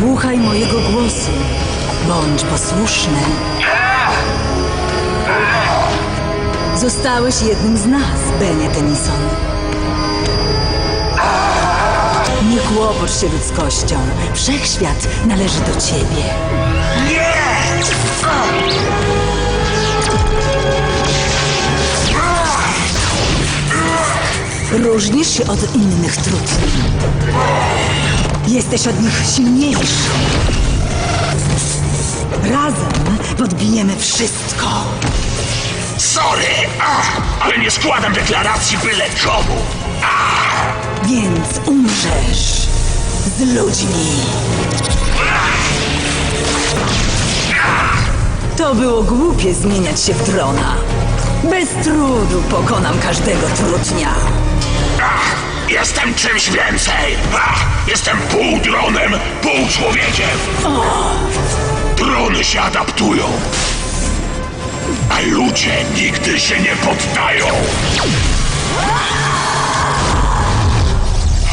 Słuchaj mojego głosu. Bądź posłuszny. Zostałeś jednym z nas, Benie Tennyson. Nie kłopocz się ludzkością. Wszechświat należy do ciebie. Różnisz się od innych trudni. Jesteś od nich silniejszy. Razem podbijemy wszystko. Sorry, ale nie składam deklaracji byle komu. Więc umrzesz z ludźmi. To było głupie zmieniać się w drona. Bez trudu pokonam każdego trudnia. Jestem czymś więcej. Ach, jestem pół dronem, pół człowiekiem. Drony się adaptują, a ludzie nigdy się nie poddają.